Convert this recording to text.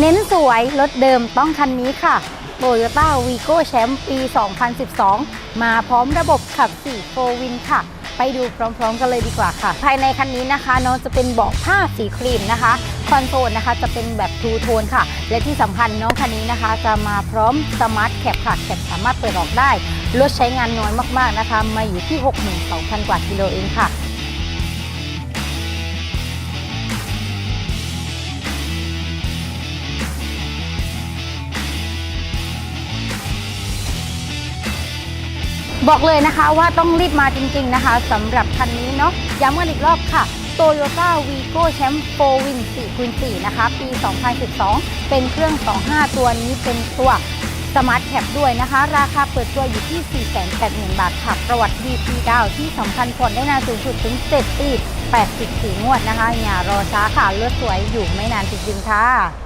เน้นสวยรถเดิมต้องคันนี้ค่ะ Toyota Vigo Champ ปี 2012 มาพร้อมระบบขับ4 4 Win ค่ะ ไปดูพร้อมๆกันเลยดีกว่าค่ะ ภายในคันนี้นะคะ น้องจะเป็นเบาะผ้าสีครีมนะคะ คอนโซลนะคะจะเป็นแบบทูโทนค่ะ และที่สำคัญน้องคันนี้นะคะ จะมาพร้อมสมาร์ทแคปค่ะแคปสามารถเปิดออกได้ รถใช้งานน้อยมากๆนะคะ มาอยู่ที่ 62,000 กว่ากิโลเองค่ะ บอกเลยนะคะว่าต้องรีบมาจริงๆนะคะสำหรับคันนี้เนาะย้ำกันอีกรอบค่ะ Toyota Vigo Champ 4 Win 4คูณ4นะคะ ปี 2012 เป็นเครื่อง 25 ตัวนี้เป็นตัว Smart Cap ด้วยนะคะ ราคาเปิดตัวอยู่ที่ 480,000 บาทค่ะ ประวัติดีปีดาวที่สำคัญผ่อนได้นานสูงสุดถึง 7 ปี 84 งวดนะคะ อย่ารอช้าค่ะรถสวยอยู่ไม่นานจริงๆค่ะ